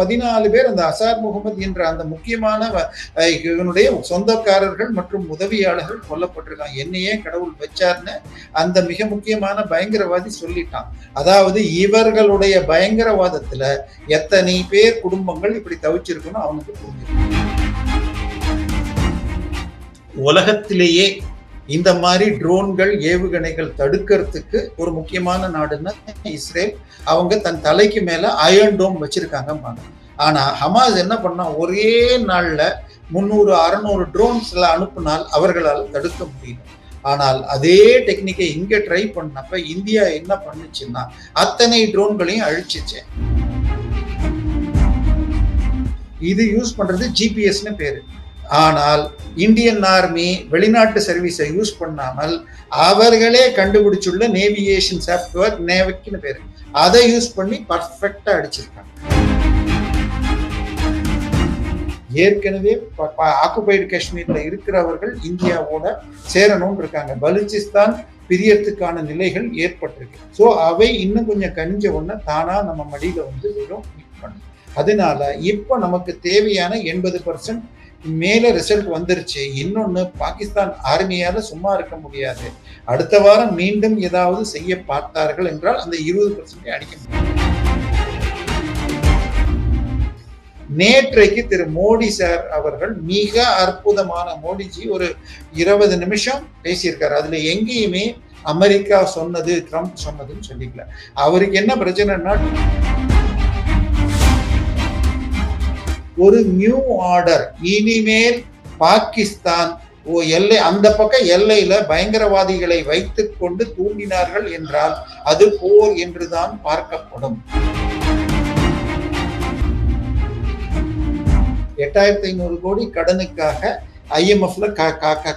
பதினாலு பேர் அந்த அசார் முகமது என்ற அந்த முக்கியமான இவனுடைய சொந்தக்காரர்கள் மற்றும் உதவியாளர்கள் கொல்லப்பட்டிருக்காங்க. என்னையே கடவுள் வச்சார்னு அந்த மிக முக்கியமான பயங்கரவாதி சொல்லிட்டான். அதாவது இவர்களுடைய பயங்கரவாதத்துல எத்தனை பேர் குடும்பங்கள் இப்படி தவிச்சிருக்கணும் அவனுக்கு புரிஞ்சிருக்கு. உலகத்திலேயே இந்த மாதிரி ட்ரோன்கள் ஏவுகணைகள் தடுக்கிறதுக்கு ஒரு முக்கியமான நாடுன்னா இஸ்ரேல். அவங்க தன் தலைக்கு மேல அயர்ன் டோம் வச்சிருக்காங்க ஆனா ஹமாஸ் என்ன பண்ணா ஒரே நாள்ல முந்நூறு அறுநூறு ட்ரோன்ஸ்ல அனுப்புனால் அவர்களால் தடுக்க முடியும் ஆனால் அதே டெக்னிக்கை இங்க ட்ரை பண்ணப்ப இந்தியா என்ன பண்ணுச்சுன்னா அத்தனை ட்ரோன்களையும் அழிச்சிச்சு. இது யூஸ் பண்றது ஜிபிஎஸ்னு பேரு. ஆனால் இந்தியன் ஆர்மி வெளிநாட்டு சர்வீஸை யூஸ் பண்ணாமல் அவர்களே கண்டுபிடிச்சுள்ள நேவிகேஷன் சாஃப்ட்வேர் நேவிக்னு பேர். அதை யூஸ் பண்ணி பர்ஃபெக்டாக அடிச்சிருக்காங்க. ஏற்கனவே ஆக்குபைடு காஷ்மீர்ல இருக்கிறவர்கள் இந்தியாவோட சேரணும்னு இருக்காங்க. பலுச்சிஸ்தான் பிரியறதுக்கான நிலைகள் ஏற்பட்டிருக்கு. ஸோ அவை இன்னும் கொஞ்சம் கனிஞ்ச உடனே தானா நம்ம மடியில வந்து வெறும் பண்ணும் அதனால இப்போ நமக்கு தேவையான எண்பது பர்சன்ட் மேலே ரிசல்ட் வந்துருச்சு. இன்னொன்று பாகிஸ்தான் ஆர்மியால் சும்மா இருக்க முடியாது. அடுத்த வாரம் மீண்டும் ஏதாவது செய்ய பார்த்தார்கள் என்றால் அந்த இருபது பர்சன்ட் அடிக்க முடியும் நேற்றைக்கு திரு மோடி சார் அவர்கள் மிக அற்புதமான மோடிஜி ஒரு இருபது நிமிஷம் பேசியிருக்காரு. அதுல எங்கேயுமே அமெரிக்கா சொன்னது ட்ரம்ப் சொன்னதுன்னு சொல்லிக்கல. அவருக்கு என்ன பிரச்சனைன்னா ஒரு நியூ ஆர்டர் இனிமேல் பாகிஸ்தான் ஓ எல்லை அந்த பக்கம் எல்லையில பயங்கரவாதிகளை வைத்து கொண்டு தூண்டினார்கள் என்றால் அது போர் என்றுதான் பார்க்கப்படும். எட்டாயிரத்தி ஐநூறு கோடி கடனுக்காக ஐஎம்எஃப்ல க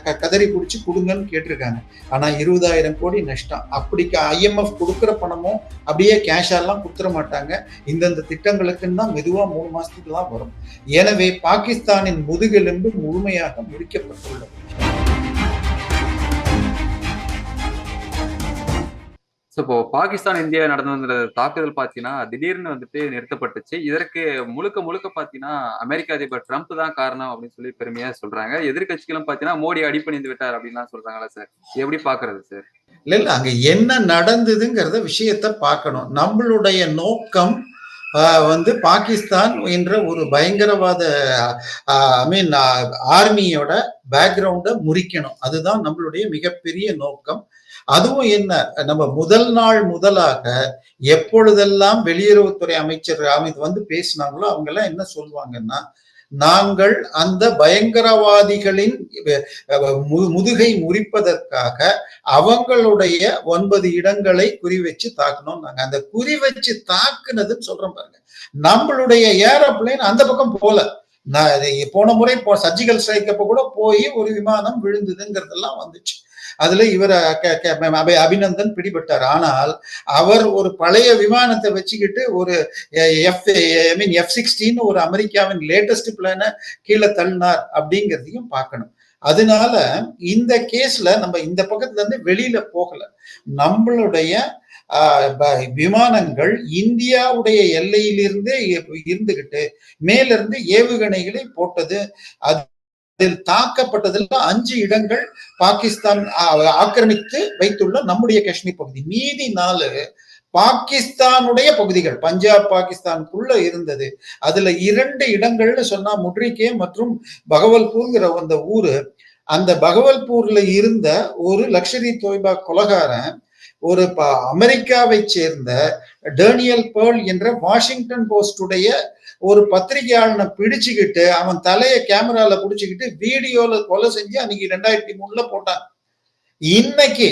க கதறி பிடிச்சி கொடுங்கன்னு கேட்டிருக்காங்க. ஆனா இருபதாயிரம் கோடி நஷ்டம். அப்படி ஐஎம்எஃப் கொடுக்குற பணமும் அப்படியே கேஷாலாம் கொடுத்துட மாட்டாங்க. இந்தந்த திட்டங்களுக்குன்னு தான் மெதுவாக மூணு மாசத்துக்கு தான் வரும். எனவே பாகிஸ்தானின் முதுகெலும்பு முழுமையாக முடிக்கப்பட்டுள்ளது ஸோ இப்போ பாகிஸ்தான் இந்தியா நடந்த தாக்குதல் பார்த்தீங்கன்னா திடீர்னு வந்துட்டு நிறுத்தப்பட்டுச்சு. இதற்கு முழுக்க முழுக்க பார்த்தீங்கன்னா அமெரிக்க அதிபர் ட்ரம்ப் தான் காரணம் அப்படின்னு சொல்லி பெருமையா சொல்றாங்க. எதிர்கட்சிகளும் பார்த்தீங்கன்னா மோடி அடிப்பணிந்து விட்டார் அப்படின்லாம் சொல்றாங்களா சார் எப்படி பாக்குறது சார் இல்ல இல்ல அங்க என்ன நடந்ததுங்கிறத விஷயத்த பார்க்கணும். நம்மளுடைய நோக்கம் வந்து பாகிஸ்தான் என்ற ஒரு பயங்கரவாத ஐ மீன் ஆர்மியோட பேக்ரவுண்டை முறிக்கணும். அதுதான் நம்மளுடைய மிகப்பெரிய நோக்கம். அதுவும் என்ன நம்ம முதல் நாள் முதலாக எப்பொழுதெல்லாம் வெளியுறவுத்துறை அமைச்சர் அமித் வந்து பேசினாங்களோ அவங்க எல்லாம் என்ன சொல்லுவாங்கன்னா நாங்கள் அந்த பயங்கரவாதிகளின் முதுகை முறிப்பதற்காக அவங்களுடைய ஒன்பது இடங்களை குறி வச்சு தாக்கணும் நாங்க. அந்த குறி வச்சு தாக்குனதுன்னு சொல்றோம் பாருங்க. நம்மளுடைய ஏரோப்ளைன் அந்த பக்கம் போல. நான் போன முறை சர்ஜிக்கல் ஸ்ட்ரைக் அப்ப கூட போய் ஒரு விமானம் விழுந்ததுங்கிறதெல்லாம் வந்துச்சு. அதுல இவர் அபிநந்தன் பிடிபட்டார். ஆனால் அவர் ஒரு பழைய விமானத்தை வச்சுக்கிட்டு ஒரு F I mean F sixteen ஒரு அமெரிக்காவின் லேட்டஸ்ட் பிளான கீழே தள்ளினார் அப்படிங்கிறதையும் பார்க்கணும். அதனால இந்த கேஸ்ல நம்ம இந்த பக்கத்துல இருந்து வெளியில போகல. நம்மளுடைய விமானங்கள் இந்தியாவுடைய எல்லையிலிருந்தே இருந்துகிட்டு மேலிருந்து ஏவுகணைகளை போட்டது. அது அதில் தாக்கப்பட்டதில் அஞ்சு இடங்கள் பாகிஸ்தான் ஆக்கிரமித்து வைத்துள்ள நம்முடைய காஷ்மீர் பகுதி. மீதி நாலு பாகிஸ்தானுடைய பகுதிகள் பஞ்சாப் பாகிஸ்தானுக்குள்ள இருந்தது. அதுல இரண்டு இடங்கள்னு சொன்னா முட்ரிகே மற்றும் பகவல்பூர்ங்கிற அந்த ஊரு. அந்த பகவல்பூர்ல இருந்த ஒரு லக்ஷரி தொய்பா கொலகாரன் ஒரு அமெரிக்காவை சேர்ந்த டேனியல் பேர்ல் என்ற வாஷிங்டன் போஸ்டுடைய ஒரு பத்திரிகையாளனை பிடிச்சுக்கிட்டு அவன் தலையை கேமரால பிடிச்சுக்கிட்டு வீடியோல கொலை செஞ்சு அன்னைக்கு ரெண்டாயிரத்தி மூணுல போட்டான். இன்னைக்கு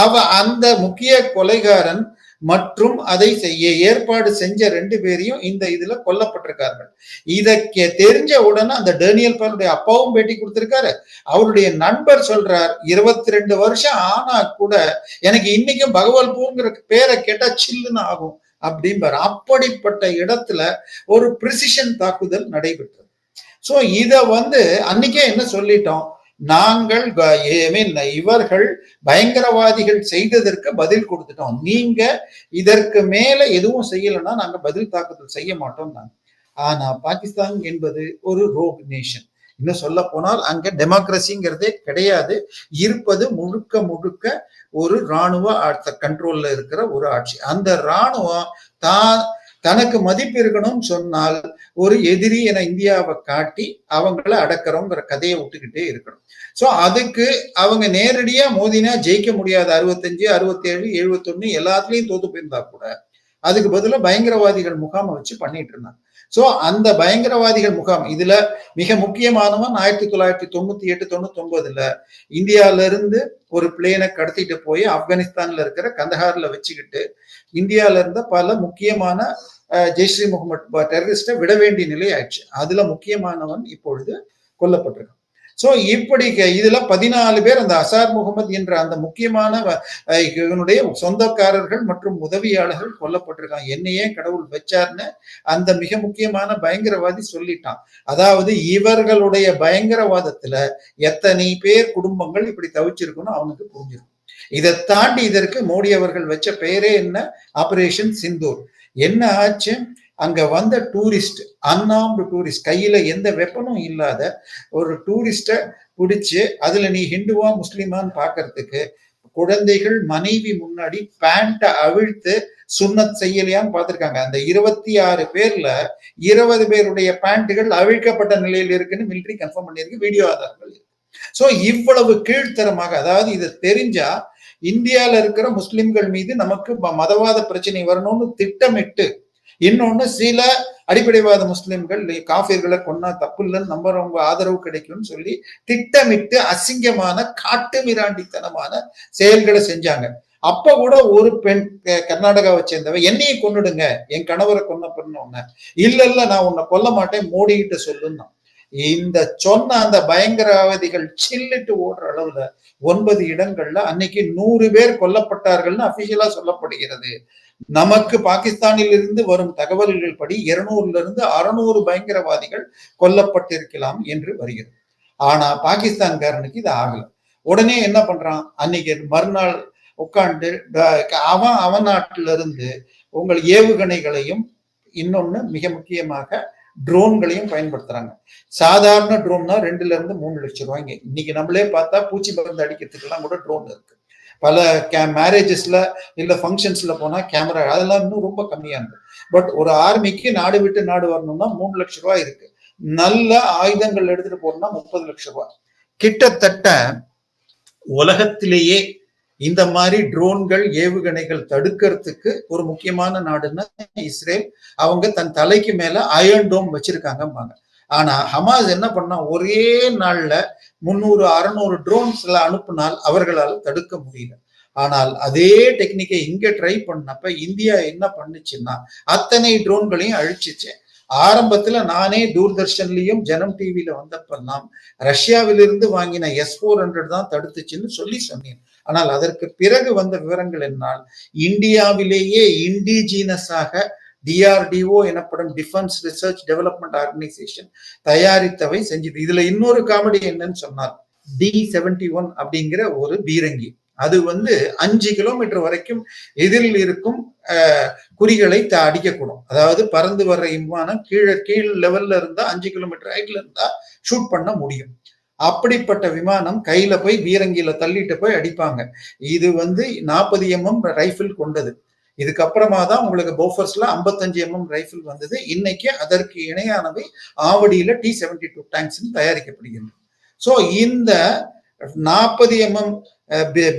அவ அந்த முக்கிய கொலைகாரன் மற்றும் அதை செய்ய ஏற்பாடு செஞ்ச ரெண்டு பேரையும் இந்த இதுல கொல்லப்பட்டிருக்கார்கள். இதை தெரிஞ்ச உடனே அந்த டேனியல் பேருடைய அப்பாவும் பேட்டி கொடுத்திருக்காரு. அவருடைய நண்பர் சொல்றார் இருபத்தி ரெண்டு வருஷம் ஆனா கூட எனக்கு இன்னைக்கும் பகவல்பூர்ங்கிற பேரை கேட்டா சில்லுன்னு ஆகும். அப்படிம்பார். அப்படிப்பட்ட இடத்துல ஒரு பிரிசிஷன் தாக்குதல் நடைபெற்றது. சோ இதை வந்து அன்னைக்கே என்ன சொல்லிட்டோம்? நாங்கள் இவர்கள் பயங்கரவாதிகள் செய்ததற்கு பதில் கொடுத்துட்டோம். நீங்க இதற்கு மேல எதுவும் செய்யலைன்னா நாங்க பதில் தாக்குதல் செய்ய மாட்டோம் நாங்க. ஆனா பாகிஸ்தான் என்பது ஒரு ரோக் நேஷன் இன்னும் சொல்ல போனால் அங்க டெமோக்ரஸிங்கிறதே கிடையாது. இருப்பது முழுக்க முழுக்க ஒரு இராணுவ கண்ட்ரோல்ல இருக்கிற ஒரு ஆட்சி. அந்த ராணுவம் தான் தனக்கு மதிப்பு இருக்கணும்னு சொன்னால் ஒரு எதிரி என இந்தியாவை காட்டி அவங்கள அடக்கிறோங்கிற கதையை விட்டுக்கிட்டே இருக்கணும். சோ அதுக்கு அவங்க நேரடியா மோதினா ஜெயிக்க முடியாது. அறுபத்தஞ்சு அறுபத்தேழு எழுபத்தொன்னு எல்லாத்துலயும் தோத்து போயிருந்தா கூட அதுக்கு பதிலா பயங்கரவாதிகள் முகாமை வச்சு பண்ணிட்டு இருந்தாங்க. சோ அந்த பயங்கரவாதிகள் முகாம் இதுல மிக முக்கியமானவன் ஆயிரத்தி தொள்ளாயிரத்தி தொண்ணூத்தி எட்டு தொண்ணூத்தி ஒன்பதுல இந்தியால இருந்து ஒரு பிளேனை கடத்திட்டு போய் ஆப்கானிஸ்தான்ல இருக்கிற கந்தஹார்ல வச்சுக்கிட்டு இந்தியால இருந்த பல முக்கியமான ஜெய்ஸ்ரீ முகமது டெரரிஸ்டை விட வேண்டிய நிலை ஆயிடுச்சு. அதுல முக்கியமானவன் இப்பொழுது கொல்லப்பட்டிருக்கான். சோ இப்படி இதுல பதினாலு பேர் அந்த அசார் முகமது என்ற அந்த முக்கியமான இவனுடைய சொந்தக்காரர்கள் மற்றும் உதவியாளர்கள் கொல்லப்பட்டிருக்காங்க. என்னையே கடவுள் வச்சார்னு அந்த மிக முக்கியமான பயங்கரவாதி சொல்லிட்டான். அதாவது இவர்களுடைய பயங்கரவாதத்துல எத்தனை பேர் குடும்பங்கள் இப்படி தவிச்சிருக்கணும் அவனுக்கு புரிஞ்சிருக்கும் இதை தாண்டி இதற்கு மோடி அவர்கள் வச்ச பெயரே என்ன? ஆபரேஷன் சிந்தூர் என்ன ஆச்சு? அங்க வந்த டூரிஸ்ட் அன்னாம்டு டூரிஸ்ட் கையில எந்த வெப்பனும் இல்லாத ஒரு டூரிஸ்ட பிடிச்சு அதுல நீ ஹிந்துவா முஸ்லிமான்னு பாக்குறதுக்கு குழந்தைகள் மனைவி முன்னாடி பேண்ட்டை அவிழ்த்து சுண்ணத் செய்யலையான்னு பார்த்துருக்காங்க அந்த இருபத்தி ஆறு பேர்ல இருபது பேருடைய பேண்ட்டுகள் அவிழ்க்கப்பட்ட நிலையில் இருக்குன்னு மிலிட்ரி கன்ஃபார்ம் பண்ணியிருக்கு வீடியோ ஆதாரங்கள் இருக்கு. இவ்வளவு கீழ்த்தரமாக அதாவது இது தெரிஞ்சா இந்தியாவில் இருக்கிற முஸ்லிம்கள் மீது நமக்கு மதவாத பிரச்சனை வரணும்னு திட்டமிட்டு இன்னொன்னு சில அடிப்படைவாத முஸ்லிம்கள் காஃபிர்களை கொன்னா தப்பு இல்லைன்னு நம்புறவங்க ஆதரவு கிடைக்கும்னு சொல்லி திட்டமிட்டு அசிங்கமான காட்டு மிராண்டித்தனமான செயல்களை செஞ்சாங்க. அப்ப கூட ஒரு பெண் கர்நாடகாவை சேர்ந்தவ என்னையை கொண்டுடுங்க என் கணவரை கொன்ன பண்ண இல்ல இல்ல நான் உன்னை கொல்ல மாட்டேன் மோடிக்கிட்ட சொல்லுன்னா. இந்த சொன்ன அந்த பயங்கரவாதிகள் சில்லிட்டு ஓடுற அளவுல ஒன்பது இடங்கள்ல அன்னைக்கு நூறு பேர் கொல்லப்பட்டார்கள்னு அபிஷியலா சொல்லப்படுகிறது. நமக்கு பாகிஸ்தானில் இருந்து வரும் தகவல்கள் படி இருநூறுல இருந்து அறுநூறு பயங்கரவாதிகள் கொல்லப்பட்டிருக்கலாம் என்று வருகிறது. ஆனா பாகிஸ்தான்காரனுக்கு இது ஆகல. உடனே என்ன பண்றான்? அன்னைக்கு மறுநாள் உட்காந்து அவன் அவன் நாட்டில இருந்து உங்கள் ஏவுகணைகளையும் இன்னொன்னு மிக முக்கியமாக ட்ரோன்களையும் பயன்படுத்துறாங்க. சாதாரண ட்ரோன்னா ரெண்டுல இருந்து மூணு லட்சம் ரூபாய்ங்க. இன்னைக்கு நம்மளே பார்த்தா பூச்சி மருந்து அடிக்கிறதுக்கெல்லாம் கூட ட்ரோன் இருக்கு. பல கே மேரேஜஸ்ல இல்ல ஃபங்க்ஷன்ஸ்ல போனா கேமரா அதெல்லாம் இன்னும் ரொம்ப கம்மியானது பட் ஒரு ஆர்மிக்கு நாடு விட்டு நாடு வரணும்னா மூணு லட்சம் ரூபாய் இருக்கு. நல்ல ஆயுதங்கள் எடுத்துட்டு போறோம்னா முப்பது லட்சம் ரூபாய். கிட்டத்தட்ட உலகத்திலேயே இந்த மாதிரி ட்ரோன்கள் ஏவுகணைகள் தடுக்கிறதுக்கு ஒரு முக்கியமான நாடுன்னா இஸ்ரேல். அவங்க தன் தலைக்கு மேல அயன் டோம் வச்சிருக்காங்கம்பாங்க. ஆனா ஹமாஸ் என்ன பண்ணா ஒரே நாள்ல முந்நூறு அறுநூறு எல்லாம் அனுப்பினால் அவர்களால் தடுக்க முடியல. ஆனால் அதே டெக்னிக்கை இங்க ட்ரை பண்ணப்ப இந்தியா என்ன பண்ணுச்சுன்னா அத்தனை ட்ரோன்களையும் அழிச்சிச்சு. ஆரம்பத்துல நானே தூர்தர்ஷன்லயும் ஜனம் டிவியில வந்தப்பெல்லாம் ரஷ்யாவிலிருந்து வாங்கின எஸ் போர் ஹண்ட்ரட் தான் தடுத்துச்சுன்னு சொல்லி சொன்னேன். ஆனால் அதற்கு பிறகு வந்த விவரங்கள் என்னால் இந்தியாவிலேயே இண்டிஜினஸாக டிஆர்டிஓ எனப்படும் டிஃபென்ஸ் ரிசர்ச் டெவலப்மெண்ட் ஆர்கனைசேஷன் தயாரித்தவை செஞ்சது. இதுல இன்னொரு காமெடி என்னன்னு சொன்னார் டி செவன்டி ஒன் அப்படிங்கிற ஒரு பீரங்கி. அது வந்து அஞ்சு கிலோமீட்டர் வரைக்கும் எதிரில் இருக்கும் குறிகளை அடிக்கக்கூடும். அதாவது பறந்து வர்ற விமானம் கீழே கீழ் லெவல்ல இருந்தா அஞ்சு கிலோமீட்டர் ஹைட்ல இருந்தா ஷூட் பண்ண முடியும். அப்படிப்பட்ட விமானம் கையில போய் பீரங்கியில தள்ளிட்டு போய் அடிப்பாங்க. இது வந்து நாற்பது எம்எம் ரைஃபிள் கொண்டது. இதுக்கப்புறமா தான் உங்களுக்கு போஃபர்ஸ்ல ஐம்பத்தஞ்சு எம்எம் ரைஃபிள் வந்தது. இன்னைக்கு அதற்கு இணையானவை ஆவடியில டி செவன்டி டூ டேங்க்ஸ் தயாரிக்கப்படுகின்றன ஸோ இந்த நாற்பது எம்எம்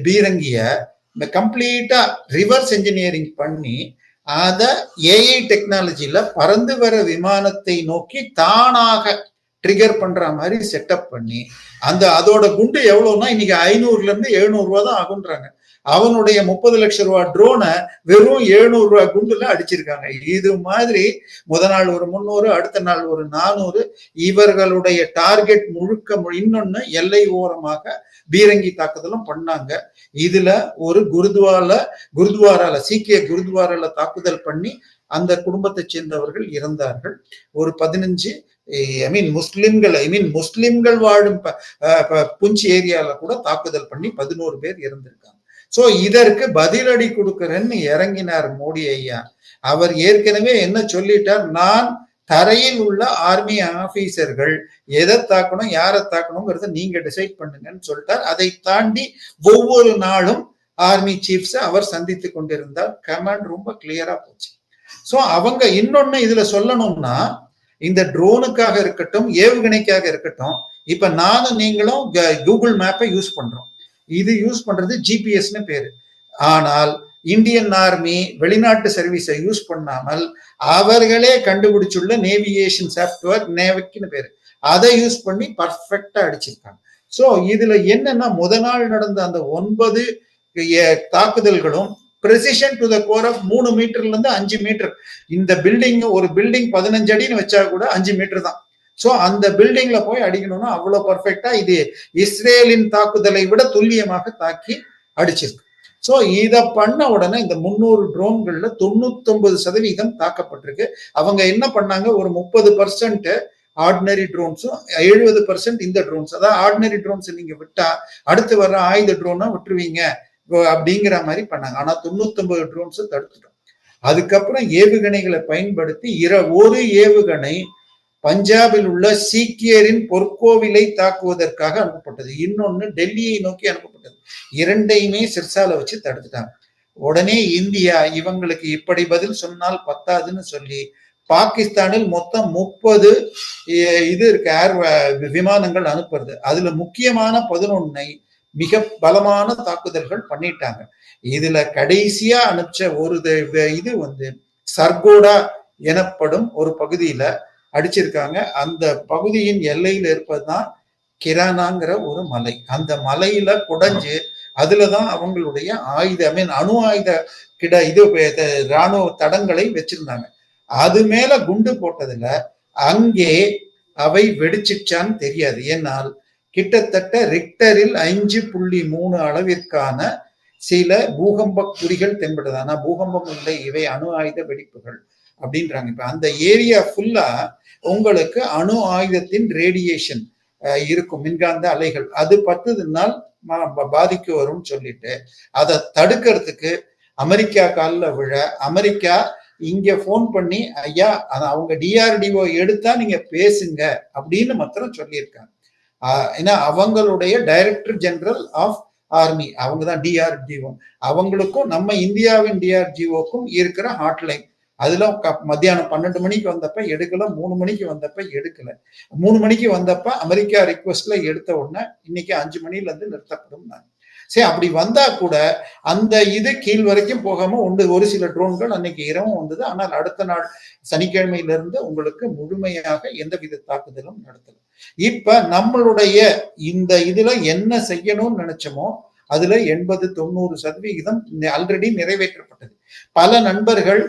பீரங்கிய கம்ப்ளீட்டா ரிவர்ஸ் இன்ஜினியரிங் பண்ணி அதை ஏஐ டெக்னாலஜியில பறந்து வர விமானத்தை நோக்கி தானாக ட்ரிகர் பண்ற மாதிரி செட்டப் பண்ணி அந்த அதோட குண்டு எவ்வளோன்னா இன்னைக்கு ஐநூறுல இருந்து எழுநூறு ரூபா தான் ஆகுன்றாங்க அவனுடைய முப்பது லட்சம் ரூபாய் ட்ரோனை வெறும் எழுநூறு ரூபாய் குண்டுல அடிச்சிருக்காங்க. இது மாதிரி முத நாள் ஒரு முந்நூறு அடுத்த நாள் ஒரு நானூறு. இவர்களுடைய டார்கெட் முழுக்க இன்னொன்னு எல்லை ஓரமாக பீரங்கி தாக்குதலும் பண்ணாங்க. இதுல ஒரு குருத்வால குருத்வாரால சீக்கிய குருத்வாரால தாக்குதல் பண்ணி அந்த குடும்பத்தை சேர்ந்தவர்கள் இறந்தார்கள். ஒரு பதினஞ்சு ஐ மீன் முஸ்லிம்கள் ஐ மீன் முஸ்லிம்கள் வாழும் புஞ்ச் ஏரியால கூட தாக்குதல் பண்ணி பதினோரு பேர் இறந்திருக்காங்க. சோ இதற்கு பதிலடி கொடுக்கிறேன்னு இறங்கினார் மோடி ஐயா. அவர் ஏற்கனவே என்ன சொல்லிட்டார்? நான் தரையில் உள்ள ஆர்மி ஆபீசர்கள் எதை தாக்கணும் யாரை தாக்கணுங்கிறத நீங்க டிசைட் பண்ணுங்கன்னு சொல்லிட்டார். அதை தாண்டி ஒவ்வொரு நாளும் ஆர்மி சீஃப்ஸ் அவர் சந்தித்து கொண்டிருந்தார். கமாண்ட் ரொம்ப கிளியரா போச்சு. சோ அவங்க இன்னொன்னு இதுல சொல்லணும்னா இந்த ட்ரோனுக்காக இருக்கட்டும் ஏவுகணைக்காக இருக்கட்டும் இப்ப நானும் நீங்களும் கூகுள் மேப்பை யூஸ் பண்றோம். இது யூஸ் பண்றது ஜிபிஎஸ்னு பேரு. ஆனால் இந்தியன் ஆர்மி வெளிநாட்டு சர்வீஸை யூஸ் பண்ணாமல் அவர்களே கண்டுபிடிச்சுள்ள நேவிகேஷன் சாஃப்ட்வேர் நேவிக்னு பேரு. அதை யூஸ் பண்ணி பர்ஃபெக்டா அடிச்சிருக்காங்க. ஸோ இதுல என்னன்னா முத நாள் நடந்த அந்த ஒன்பது தாக்குதல்களும் precision to the core of மூணு மீட்டர்ல இருந்து அஞ்சு மீட்டர் இந்த பில்டிங் ஒரு பில்டிங் பதினஞ்சு அடின்னு வச்சா கூட அஞ்சு மீட்டர் தான். சோ அந்த பில்டிங்ல போய் அடிக்கணும்னா அவ்வளவு பர்ஃபெக்டா இது இஸ்ரேலின் தாக்குதலை விட துல்லியமாக தாக்கி அடிச்சிருக்கு. சோ இத பண்ண உடனே இந்த முன்னூறு ட்ரோன்கள்ல தொண்ணூத்தொன்பது சதவீதம் தாக்கப்பட்டிருக்கு. அவங்க என்ன பண்ணாங்க? ஒரு முப்பது பர்சன்ட் ஆர்டினரி ட்ரோன்ஸும் எழுபது பர்சன்ட் இந்த ட்ரோன்ஸ் அதாவது ஆர்டினரி ட்ரோன்ஸ் நீங்க விட்டா அடுத்து வர ஆயுத ட்ரோனை விட்டுருவீங்க. அப்படிங்கிற மாதிரி பண்ணாங்க. ஆனா தொண்ணூத்தொன்பது ட்ரோன்ஸும் தடுத்துட்டோம். அதுக்கப்புறம் ஏவுகணைகளை பயன்படுத்தி இர ஒரு ஏவுகணை பஞ்சாபில் உள்ள சீக்கியரின் பொற்கோவிலை தாக்குவதற்காக அனுப்பப்பட்டது. இன்னொன்னு டெல்லியை நோக்கி அனுப்பப்பட்டது. இரண்டையுமே சிர்சால வச்சு தடுத்துட்டாங்க. உடனே இந்தியா இவங்களுக்கு இப்படி பதில் சொன்னால் பத்தாதுன்னு சொல்லி பாகிஸ்தானில் மொத்தம் முப்பது இது இருக்கு ஏர் விமானங்கள் அனுப்புறது. அதுல முக்கியமான பதினொன்னை மிக பலமான தாக்குதல்கள் பண்ணிட்டாங்க. இதுல கடைசியா அனுப்பிச்ச ஒரு த- இது வந்து சர்கோடா எனப்படும் ஒரு பகுதியில அடிச்சிருக்காங்க. அந்த பகுதியின் எல்லையில இருப்பதுதான் கிரானாங்கிற ஒரு மலை. அந்த மலையில குடைஞ்சு அதுலதான் அவங்களுடைய ஆயுத ஐ மீன் அணு ஆயுத கிட இது ராணுவ தடங்களை வச்சிருந்தாங்க. அது மேல குண்டு போட்டதுல அங்கே அவை வெடிச்சிச்சான்னு தெரியாது. ஏன்னால் கிட்டத்தட்ட ரிக்டரில் அஞ்சு புள்ளி மூணு அளவிற்கான சில பூகம்ப குறிகள் தென்படுது ஆனா பூகம்பம் இல்லை. இவை அணு ஆயுத வெடிப்புகள். அப்படின்றாங்க. இப்போ அந்த ஏரியா ஃபுல்லா உங்களுக்கு அணு ஆயுதத்தின் ரேடியேஷன் இருக்கும் மின்காந்த அலைகள். அது பத்துதுனால் நாள் பாதிக்க வரும்னு சொல்லிட்டு அதை தடுக்கிறதுக்கு அமெரிக்கா காலில் விழ அமெரிக்கா இங்க ஃபோன் பண்ணி ஐயா அதை அவங்க டிஆர்டிஓ எடுத்தா நீங்க பேசுங்க அப்படின்னு மாத்திரம் சொல்லியிருக்காங்க. ஆஹ் ஏன்னா அவங்களுடைய டைரக்டர் ஜெனரல் ஆஃப் ஆர்மி அவங்க தான் டிஆர்டிஓ அவங்களுக்கும் நம்ம இந்தியாவின் டிஆர்டிஓக்கும் இருக்கிற ஹாட்லைன் அதுல க- மத்தியானம் பன்னெண்டு மணிக்கு வந்தப்ப எடுக்கல மூணு மணிக்கு வந்தப்ப எடுக்கல. மூணு மணிக்கு வந்தப்ப அமெரிக்கா ரிக்வஸ்ட்ல எடுத்த உடனே இன்னைக்கு அஞ்சு மணில இருந்து நிறுத்தப்படும் சரி அப்படி வந்தா கூட அந்த இது கீழ் வரைக்கும் போகாம உண்டு ஒரு சில ட்ரோன்கள் அன்னைக்கு இரவும் வந்தது. ஆனால் அடுத்த நாள் சனிக்கிழமையிலிருந்து உங்களுக்கு முழுமையாக எந்தவித தாக்குதலும் நடத்தல. இப்ப நம்மளுடைய இந்த இதுல என்ன செய்யணும்னு நினைச்சோமோ அதுல எண்பது தொண்ணூறு சதவிகிதம் ஆல்ரெடி நிறைவேற்றப்பட்டது. பல நண்பர்கள்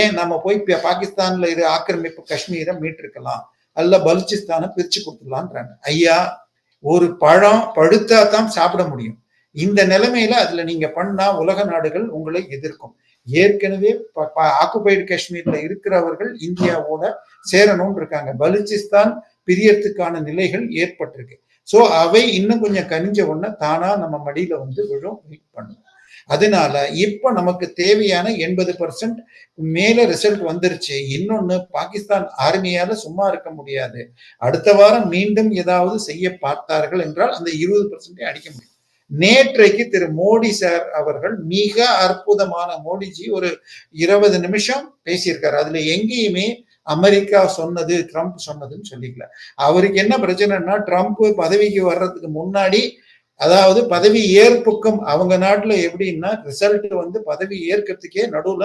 ஏன் நம்ம போய் பாகிஸ்தான்ல இரு ஆக்கிரமிப்பு காஷ்மீரை மீட்டிருக்கலாம் அல்ல பலுச்சிஸ்தானை பிரிச்சு கொடுத்துடலான்றாங்க. ஐயா ஒரு பழம் படுத்தா தான் சாப்பிட முடியும். இந்த நிலைமையில அதுல நீங்க பண்ணா உலக நாடுகள் உங்களை எதிர்க்கும். ஏற்கனவே ஆக்குபைடு காஷ்மீர்ல இருக்கிறவர்கள் இந்தியாவோட சேரணும்னு இருக்காங்க. பலுச்சிஸ்தான் பிரியறதுக்கான நிலைகள் ஏற்பட்டிருக்கு. ஸோ அவை இன்னும் கொஞ்சம் கனிஞ்ச உடனே தானா நம்ம மடியில வந்து விழும் வெயிட் பண்ணும். அதனால இப்ப நமக்கு தேவையான எண்பது பர்சன்ட் மேல ரிசல்ட் வந்துருச்சு. இன்னொன்னு பாகிஸ்தான் ஆர்மியால சும்மா இருக்க முடியாது. அடுத்த வாரம் மீண்டும் ஏதாவது செய்ய பார்த்தார்கள் என்றால் அந்த இருபது பர்சன்டே அடிக்க முடியும். நேற்றைக்கு திரு மோடி சார் அவர்கள் மிக அற்புதமான மோடிஜி ஒரு இருபது நிமிஷம் பேசியிருக்காரு. அதுல எங்கேயுமே அமெரிக்கா சொன்னது ட்ரம்ப் சொன்னதுன்னு சொல்லிக்கல. அவருக்கு என்ன பிரச்சனைனா ட்ரம்ப் பதவிக்கு வர்றதுக்கு முன்னாடி அதாவது பதவி ஏற்புக்கும் அவங்க நாட்டுல எப்படின்னா ரிசல்ட் வந்து பதவி ஏற்கிறதுக்கே நடுவுல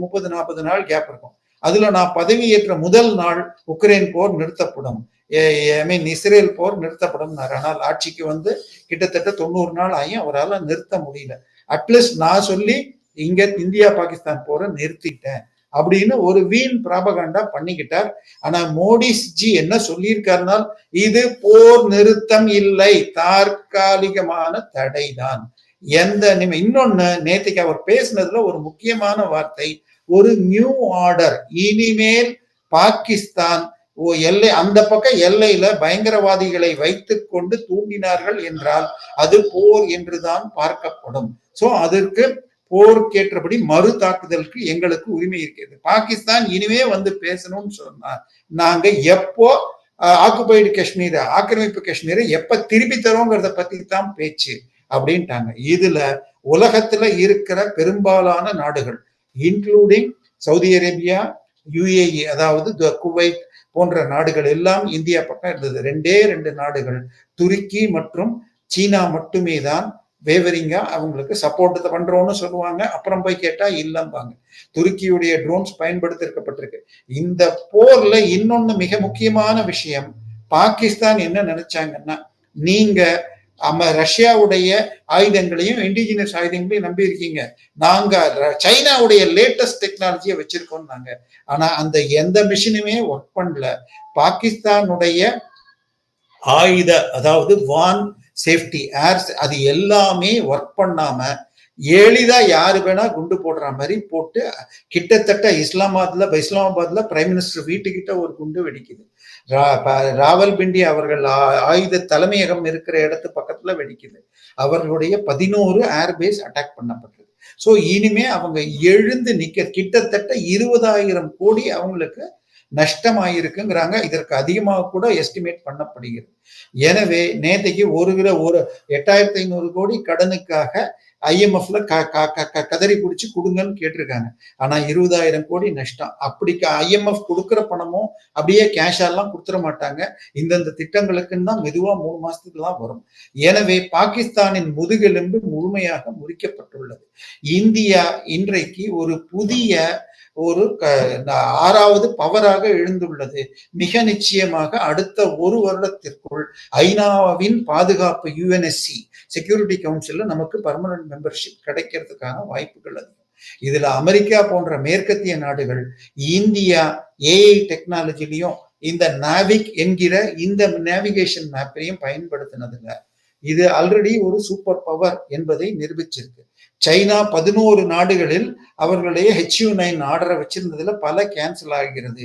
முப்பது நாற்பது நாள் கேப் இருக்கும். அதுல நான் பதவி ஏற்ற முதல் நாள் உக்ரைன் போர் நிறுத்தப்படும். ஐ மீன் இஸ்ரேல் போர் நிறுத்தப்படும் ஆனால் ஆட்சிக்கு வந்து கிட்டத்தட்ட தொண்ணூறு நாள் ஆகியும் அவரால் நிறுத்த முடியல. அட்லீஸ்ட் நான் சொல்லி இங்க இந்தியா பாகிஸ்தான் போரை நிறுத்திட்டேன். அப்படின்னு ஒரு வீண் பிராபகண்டா பண்ணிக்கிட்டார். ஆனா மோடிஜி என்ன சொல்லியிருக்காருனால் இது போர் நிறுத்தம் இல்லை தற்காலிகமான தடைதான். எந்த நிமி இன்னொன்னு நேத்திக்கு அவர் பேசினதுல ஒரு முக்கியமான வார்த்தை ஒரு நியூ ஆர்டர் இனிமேல் பாகிஸ்தான் ஓ எல்லை அந்த பக்கம் எல்லையில பயங்கரவாதிகளை வைத்துக் கொண்டு தூண்டினார்கள் என்றால் அது போர் என்றுதான் பார்க்கப்படும். சோ அதற்கு போர்க்கேற்றபடி மறு தாக்குதலுக்கு எங்களுக்கு உரிமை இருக்கிறது. பாகிஸ்தான் இனிமே வந்து பேசணும்னு சொன்னா நாங்க எப்போ ஆக்குபைடு காஷ்மீர் ஆக்கிரமிப்பு காஷ்மீரை எப்ப திருப்பி தரோங்கிறத பத்தி தான் பேச்சு அப்படின்ட்டாங்க. இதுல உலகத்துல இருக்கிற பெரும்பாலான நாடுகள் இன்க்ளூடிங் சவுதி அரேபியா யுஏஇ அதாவது குவைத் போன்ற நாடுகள் எல்லாம் இந்தியா பக்கம் இருந்தது. ரெண்டே ரெண்டு நாடுகள் துருக்கி மற்றும் சீனா மட்டுமே தான் வேவரிங்கா அவங்களுக்கு சப்போர்ட் பண்றோம்னு சொல்லுவாங்க. அப்புறம் போய் கேட்டா இல்லம்பாங்க. துருக்கியுடைய ட்ரோன்ஸ் பயன்படுத்திருக்கப்பட்டிருக்கு இந்த போர்ல இன்னொன்னு மிக முக்கியமான விஷயம். பாகிஸ்தான் என்ன நினைச்சாங்கன்னா நீங்க நம்ம ரஷ்யாவுடைய ஆயுதங்களையும் இண்டிஜினியஸ் ஆயுதங்களையும் நம்பி இருக்கீங்க நாங்க சைனாவுடைய லேட்டஸ்ட் டெக்னாலஜியை வச்சிருக்கோம் நாங்க ஆனா அந்த எந்த மிஷினுமே ஒர்க் பண்ணல. பாகிஸ்தானுடைய ஆயுத அதாவது வான் சேஃப்டி ஏர் அது எல்லாமே ஒர்க் பண்ணாம எளிதா யாரு வேணா குண்டு போடுற மாதிரி போட்டு கிட்டத்தட்ட இஸ்லாமாபாத்ல இஸ்லாமாபாத்ல பிரைம் மினிஸ்டர் வீட்டுக்கிட்ட ஒரு குண்டு வெடிக்குது. ரா- ப- ராவல்பிண்டி அவர்கள் ஆ- ஆயுத தலைமையகம் இருக்கிற இடத்து பக்கத்துல வெடிக்குது. அவர்களுடைய பதினோரு ஏர்பேஸ் அட்டாக் பண்ணப்பட்டது. சோ இனிமே அவங்க எழுந்து நிக்க கிட்டத்தட்ட இருபதாயிரம் கோடி அவங்களுக்கு நஷ்டமாயிருக்குங்கிறாங்க. இதற்கு அதிகமாக கூட எஸ்டிமேட் பண்ணப்படுகிறது. எனவே நேற்றைக்கு ஒரு கிலோ ஒரு எட்டாயிரத்தி ஐநூறு கோடி கடனுக்காக ஐஎம்எஃப்ல கதறி பிடிச்சி கொடுங்கன்னு கேட்டிருக்காங்க. ஆனா இருபதாயிரம் கோடி நஷ்டம். அப்படி ஐஎம்எஃப் கொடுக்குற பணமும் அப்படியே கேஷாலாம் கொடுத்துட மாட்டாங்க. இந்தந்த திட்டங்களுக்குன்னு தான் மெதுவா மூணு மாசத்துக்கு தான் வரும். எனவே பாகிஸ்தானின் முதுகெலும்பு முழுமையாக முறிக்கப்பட்டுள்ளது. இந்தியா இன்றைக்கு ஒரு புதிய ஒரு க- ஆறாவது பவராக எழுந்துள்ளது. மிக நிச்சயமாக அடுத்த ஒரு வருடத்திற்குள் ஐநாவின் பாதுகாப்பு யுஎன்எஸ்சி செக்யூரிட்டி கவுன்சிலில் நமக்கு பர்மனன்ட் மெம்பர்ஷிப் கிடைக்கிறதுக்கான வாய்ப்புகள் அதிகம். இதுல அமெரிக்கா போன்ற மேற்கத்திய நாடுகள் இந்தியா ஏஐ டெக்னாலஜிலையும் இந்த நாவிக் என்கிற இந்த நேவிகேஷன் மேப்பையும் பயன்படுத்தினதுங்க. இது ஆல்ரெடி ஒரு சூப்பர் பவர் என்பதை நிரூபிச்சிருக்கு. சைனா பதினோரு நாடுகளில் அவர்களுடைய ஹெச்யூ நைன் ஆர்டரை வச்சிருந்ததுல பல கேன்சல் ஆகிறது.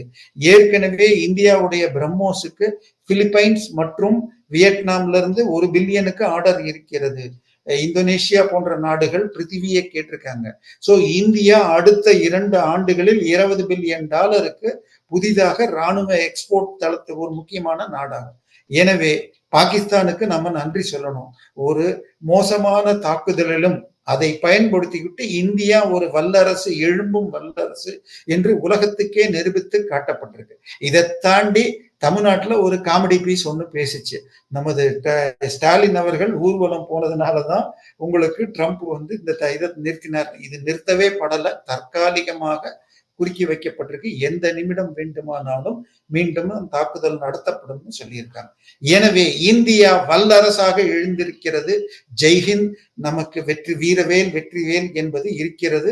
ஏற்கனவே இந்தியாவுடைய பிரம்மோஸுக்கு பிலிப்பைன்ஸ் மற்றும் வியட்நாம்ல இருந்து ஒரு பில்லியனுக்கு ஆர்டர் இருக்கிறது. இந்தோனேஷியா போன்ற நாடுகள் பிருத்திவியை கேட்டிருக்காங்க. ஸோ இந்தியா அடுத்த இரண்டு ஆண்டுகளில் இருபது பில்லியன் டாலருக்கு புதிதாக ராணுவ எக்ஸ்போர்ட் தளத்து ஒரு முக்கியமான நாடாகும். எனவே பாகிஸ்தானுக்கு நம்ம நன்றி சொல்லணும். ஒரு மோசமான தாக்குதலிலும் அதை பயன்படுத்திக்கிட்டு இந்தியா ஒரு வல்லரசு எழும்பும் வல்லரசு என்று உலகத்துக்கே நிரூபித்து காட்டப்பட்டிருக்கு. இதை தாண்டி தமிழ்நாட்டில் ஒரு காமெடி பீஸ் ஒன்று பேசிச்சு. நமது ஸ்டாலின் அவர்கள் ஊர்வலம் போனதுனால தான் உங்களுக்கு ட்ரம்ப் வந்து இந்த த- இதை நிறுத்தினார். இது நிறுத்தவே படலை. தற்காலிகமாக குறுக்கி வைக்கப்பட்டிருக்கு. எந்த நிமிடம் வேண்டுமானாலும் மீண்டும் தாக்குதல் நடத்தப்படும் சொல்லியிருக்காங்க. எனவே இந்தியா வல்லரசாக எழுந்திருக்கிறது. ஜெய்ஹிந்த் நமக்கு வெற்றி வீரவேல் வெற்றிவேல் என்பது இருக்கிறது.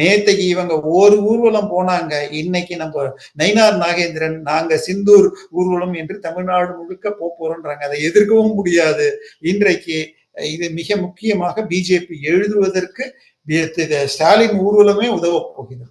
நேத்தைக்கு இவங்க ஒரு ஊர்வலம் போனாங்க. இன்னைக்கு நம்ம நயினார் நாகேந்திரன் நாங்க சிந்தூர் ஊர்வலம் என்று தமிழ்நாடு முழுக்க போறோன்றாங்க அதை எதிர்க்கவும் முடியாது. இன்றைக்கு இது மிக முக்கியமாக பிஜேபி எழுதுவதற்கு ஸ்டாலின் ஊர்வலமே உதவப் போகிறது.